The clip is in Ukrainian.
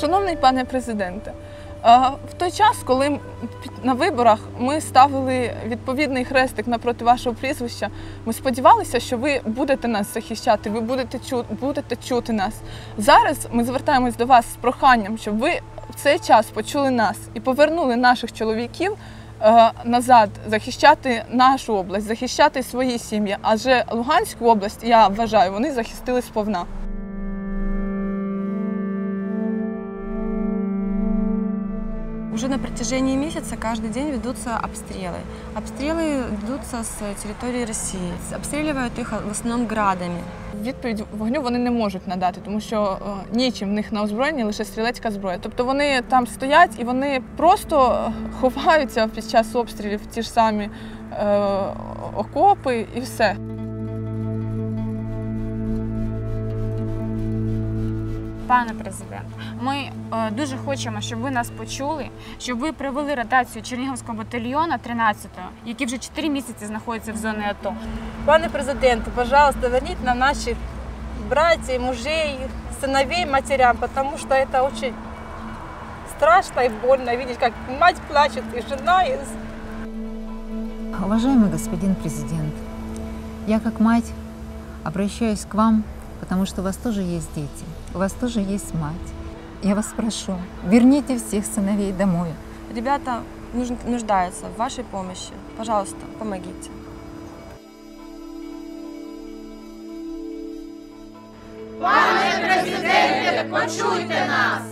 Шановний пане президенте, в той час, коли на виборах ми ставили відповідний хрестик напроти вашого прізвища, ми сподівалися, що ви будете нас захищати, ви будете чу- будете чути нас. Зараз ми звертаємось до вас з проханням, щоб ви в цей час почули нас і повернули наших чоловіків. Назад захищати нашу область, захищати свої сім'ї. Адже Луганську область, я вважаю, вони захистили сповна. Уже на протяжении месяца каждый день ведутся обстрелы. Обстрелы ведутся с территории России. Обстреливают их в основном градами. Відповідь вогню вони не можуть надати, тому що е, нічим в них на озброєнні лише стрілецька зброя. Тобто вони там стоять і вони просто е, ховаються під час обстрілів в ті ж самі е, окопи і все. Пане президент, ми е, дуже хочемо, щоб ви нас почули, щоб ви привели ротацію Чернігівського батальйону 13-го, який вже 4 місяці знаходиться в зоні АТО. Пане президенте, пожалуйста, верните нам наших братьев, мужей, сыновей матерям, потому что это очень страшно и больно видеть, как мать плачет и жена. И... Уважаемый господин президент, я как мать обращаюсь к вам, потому что у вас тоже есть дети, у вас тоже есть мать. Я вас прошу, верните всех сыновей домой. Ребята нуждаются в вашей помощи. Пожалуйста, помогите. Пане президенте, почуйте нас!